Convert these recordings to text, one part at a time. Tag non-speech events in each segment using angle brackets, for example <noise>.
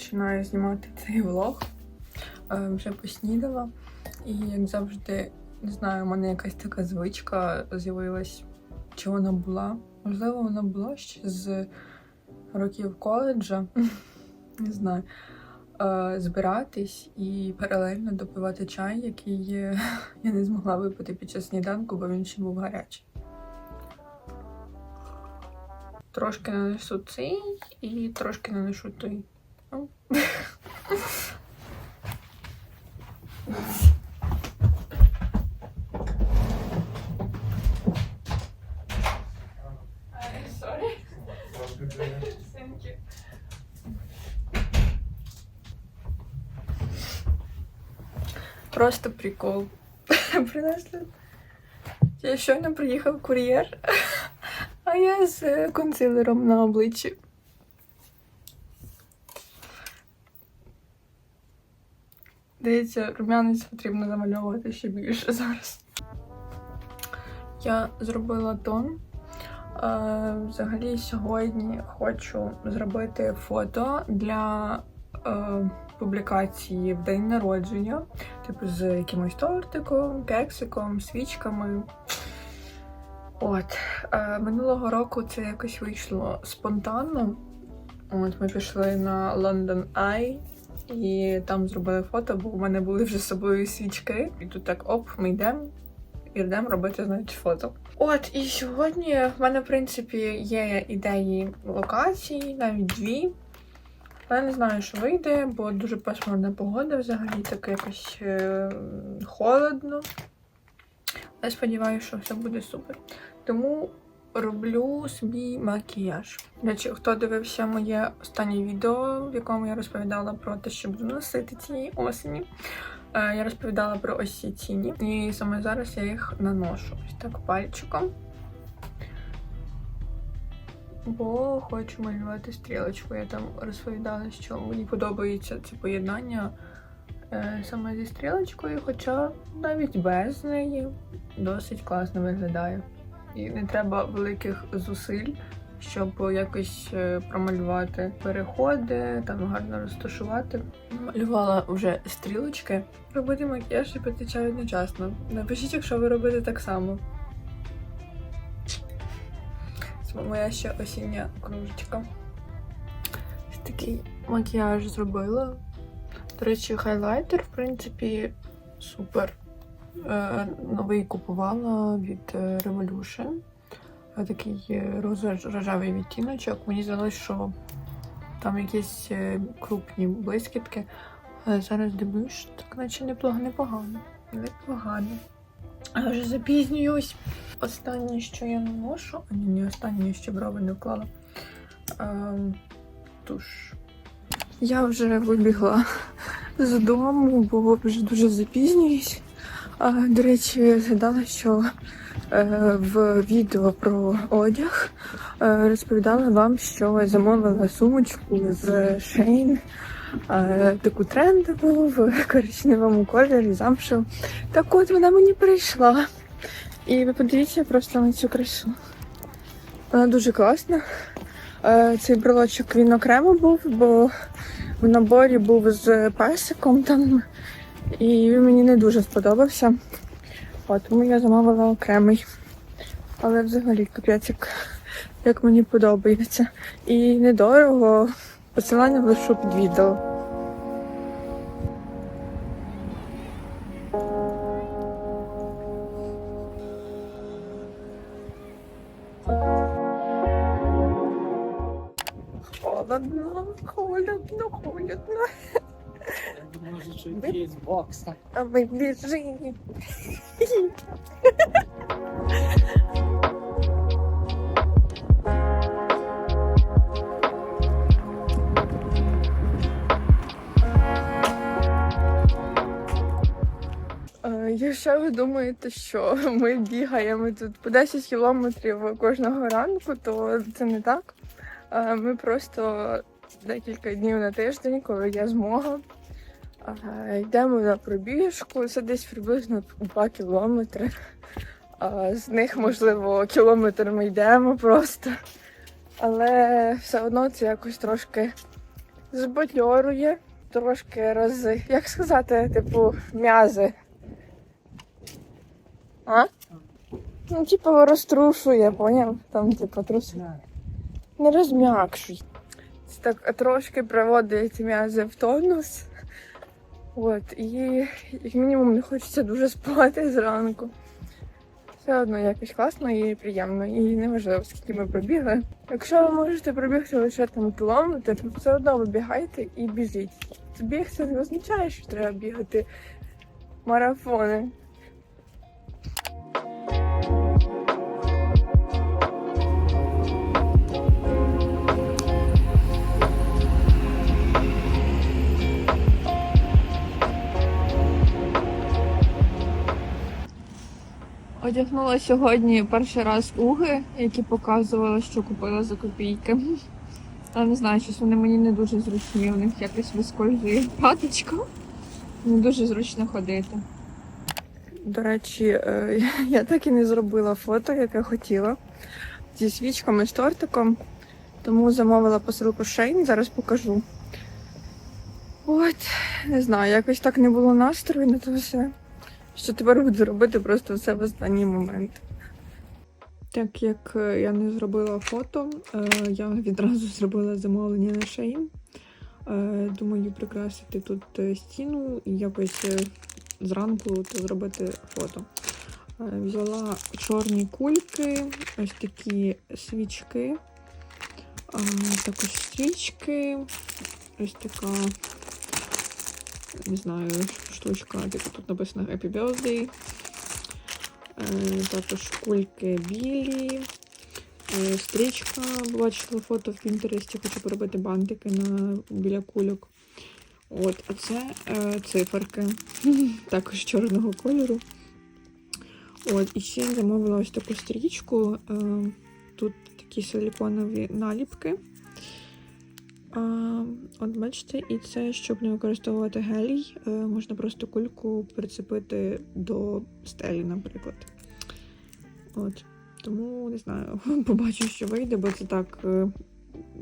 Починаю знімати цей влог. Е, Вже поснідала. І як завжди, не знаю, у мене якась така звичка з'явилась. Чи вона була? Можливо, вона була ще з років коледжа. <laughs> Не знаю. Е, Збиратись і паралельно допивати чай, який <laughs> я не змогла випити під час сніданку, бо він ще був гарячий. Трошки нанесу цей і трошки нанесу той. Просто прикол. <laughs> Принесли. Я щойно приїхав кур'єр, а я з консилером на обличчі. Здається, рум'янець потрібно замальовувати ще більше зараз. Я зробила тон. Е, Взагалі сьогодні хочу зробити фото для е, публікації в день народження, типу з якимось тортиком, кексиком, свічками. От е, минулого року це якось вийшло спонтанно. От ми пішли на London Eye і там зробили фото, бо у мене були вже з собою свічки. І тут так оп, ми йдемо і йдемо робити значить, фото. От, і сьогодні в мене, в принципі, є ідеї локацій, навіть дві. Але не знаю, що вийде, бо дуже пасмурна погода взагалі, так якось е, холодно. Але сподіваюся, що все буде супер. Тому роблю собі макіяж. Речі, хто дивився моє останнє відео, в якому я розповідала про те, що буду носити цієї осені. е, Я розповідала про ось ці тіні. І саме зараз я їх наношу ось так пальчиком. Бо хочу малювати стрілочку. Я там розповідала, що мені подобається це поєднання е, саме зі стрілочкою, хоча навіть без неї досить класно виглядає. І не треба великих зусиль, щоб якось е, промалювати переходи, там гарно розташувати. Малювала вже стрілочки. Робити макіяж і пити чай одночасно. Напишіть, якщо ви робите так само. Це моя ще осіння кружечка. Ось такий макіяж зробила. До речі, хайлайтер, в принципі, супер. Е, новий купувала від е, Revolution. Е, Такий е, відтіночок. Мені здалося, що там якісь крупні блискітки. Але зараз дивлюсь, так наче непогано. Непогано. Я вже запізнююсь. Останнє, що я наношу, а ні, не останнє, ще брови не вклала. Ем, туш. Я вже вибігла <laughs> з дому, бо вже дуже запізнююсь. До речі, згадала, що е, в відео про одяг е, розповідала вам, що замовила сумочку з. Е, таку трендову в коричневому кольорі замшу. Так от вона мені прийшла. І ви подивіться просто на цю красу. Вона дуже класна. Е, Цей брелочок він окремо був, бо в наборі був з песиком там. І він мені не дуже сподобався. От, тому я замовила окремий. Але взагалі капець, як, як мені подобається. І недорого. Посилання лишу під відео. Холодно, холодно, холодно. Може, що якийсь бокс. А ми біжимо. Е, Якщо ви думаєте, що ми бігаємо тут по 10 кілометрів кожного ранку, то це не так. Е, Ми просто декілька днів на тиждень, коли є змога, йдемо на пробіжку. Це десь приблизно 2 кілометри. З них, можливо, кілометр ми йдемо просто. Але все одно це якось трошки збадьорує, трошки роз... як сказати, типу, м'язи. А? Ну, типу, розтрушує, поняв? Там, типу, трусує. Не розм'якшуй. Це так трошки приводить м'язи в тонус. От, і як мінімум не хочеться дуже спати зранку. Все одно якось класно і приємно, і неважливо, скільки ми пробігли. Якщо ви можете пробігти лише там кілометр, все одно вибігайте і біжіть. Біг це не означає, що треба бігати марафони. Одягнула сьогодні перший раз уги, які показувала, що купила за копійки. <laughs> Я не знаю, щось вони мені не дуже зручні, у них якось вискользує паточка. Не дуже зручно ходити. До речі, е, <laughs> я так і не зробила фото, яке хотіла. Зі свічками з тортиком. Тому замовила посилку Шейн, зараз покажу. От, не знаю, якось так не було настрою на це все що тепер буду робити просто все в останній момент. Так як е, я не зробила фото, е, я відразу <laughs> зробила замовлення на шейн. Е, Думаю, прикрасити тут стіну і якось зранку зробити фото. Взяла чорні кульки, ось такі свічки, також свічки, ось така не знаю, штучка, типу тут написано Happy Birthday. Е, також кульки білі, е, стрічка. Бачила фото в Пінтересті, хочу поробити бантики на, біля кульок. От, а це е, циферки, <laughs> також чорного кольору. От, і ще замовила ось таку стрічку. Е, тут такі силіконові наліпки. От бачите, і це, щоб не використовувати гелій, е, можна просто кульку прицепити до стелі, наприклад. От. Тому не знаю, <laughs> побачу, що вийде, бо це так е,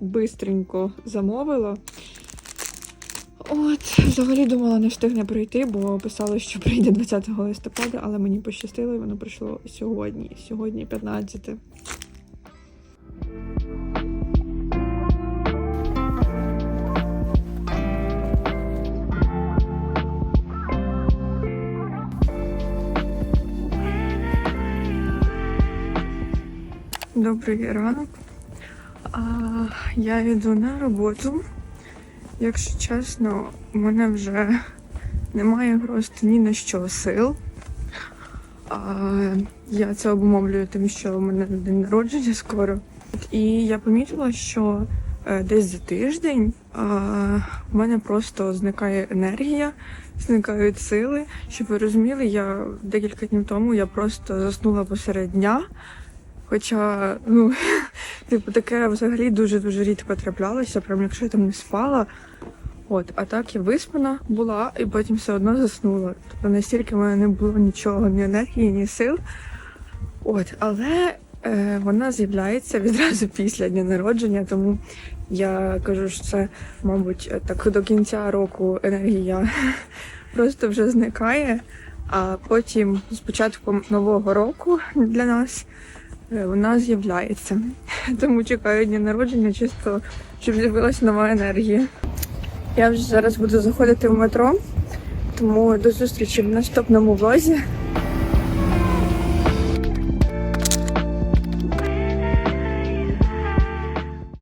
бистренько замовила. От, взагалі думала, не встигне прийти, бо писали, що прийде 20 листопада, але мені пощастило, і воно прийшло сьогодні. Сьогодні 15. Добрий ранок. А, я йду на роботу. Якщо чесно, у мене вже немає просто ні на що сил. А, я це обумовлюю тим, що у мене день народження скоро. І я помітила, що е, десь за тиждень а, в мене просто зникає енергія, зникають сили. Щоб ви розуміли, я декілька днів тому я просто заснула посеред дня. Хоча, ну, <laughs> типу, таке взагалі дуже-дуже рідко траплялося, прям якщо я там не спала. От, а так я виспана була і потім все одно заснула. Тобто настільки в мене не було нічого, ні енергії, ні сил. От, але е, вона з'являється відразу після дня народження, тому я кажу, що це, мабуть, так до кінця року енергія <laughs> просто вже зникає. А потім з початком нового року для нас вона з'являється. <laughs> Тому чекаю дня народження, чисто щоб з'явилася нова енергія. Я вже зараз буду заходити в метро, тому до зустрічі в наступному влозі.